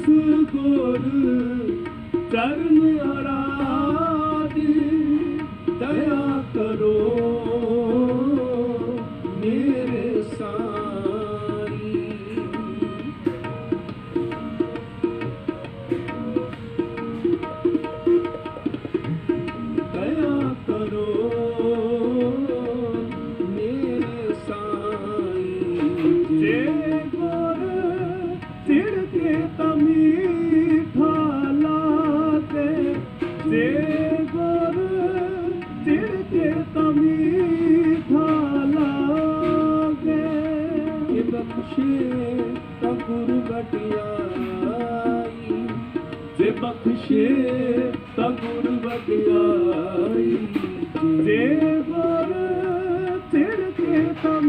ਜਿਸ ਗੁਰ ਚਰਨ ਅਰਾਧੀ ਦਇਆ ਕਰੋ। ਮੇਰੇ ਸਾਈ ਦਇਆ ਕਰੋ ਮੇਰੇ ਸਾਈ ਜੇ ਚਿੜ ਕੇ ਤਮੀਠਾ ਲਾਗੇ। ਕਿ ਬਖਸ਼ੇ ਤਾਂ ਗੁਰ ਵਟਿਆਈ ਜੇ ਬਖਸ਼ੇ ਤਾਂ ਗੁਰ ਵਡਿਆਈ ਜੇ ਗੁਰ ਚਿੜ ਕੇ ਤਮੀ